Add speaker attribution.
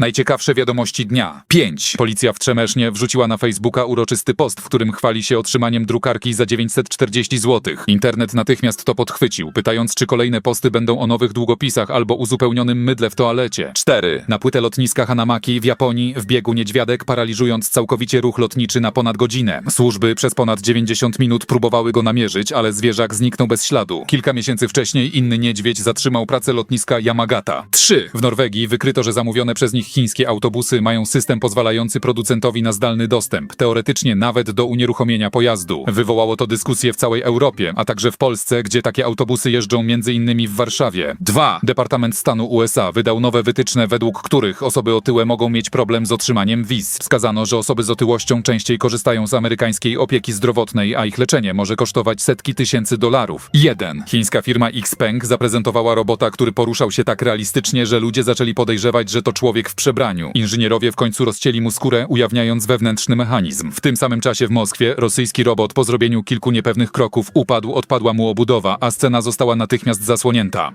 Speaker 1: Najciekawsze wiadomości dnia. 5. Policja w Trzemesznie wrzuciła na Facebooka uroczysty post, w którym chwali się otrzymaniem drukarki za 940 zł. Internet natychmiast to podchwycił, pytając, czy kolejne posty będą o nowych długopisach albo uzupełnionym mydle w toalecie. 4. Na płytę lotniska Hanamaki w Japonii wbiegł niedźwiadek, paraliżując całkowicie ruch lotniczy na ponad godzinę. Służby przez ponad 90 minut próbowały go namierzyć, ale zwierzak zniknął bez śladu. Kilka miesięcy wcześniej inny niedźwiedź zatrzymał pracę lotniska Yamagata. 3. W Norwegii wykryto, że zamówione przez nich chińskie autobusy mają system pozwalający producentowi na zdalny dostęp, teoretycznie nawet do unieruchomienia pojazdu. Wywołało to dyskusję w całej Europie, a także w Polsce, gdzie takie autobusy jeżdżą m.in. w Warszawie. 2. Departament Stanu USA wydał nowe wytyczne, według których osoby otyłe mogą mieć problem z otrzymaniem wiz. Wskazano, że osoby z otyłością częściej korzystają z amerykańskiej opieki zdrowotnej, a ich leczenie może kosztować setki tysięcy dolarów. 1. Chińska firma Xpeng zaprezentowała robota, który poruszał się tak realistycznie, że ludzie zaczęli podejrzewać, że to człowiek w przebraniu. Inżynierowie w końcu rozcięli mu skórę, ujawniając wewnętrzny mechanizm. W tym samym czasie w Moskwie rosyjski robot po zrobieniu kilku niepewnych kroków upadł, odpadła mu obudowa, a scena została natychmiast zasłonięta.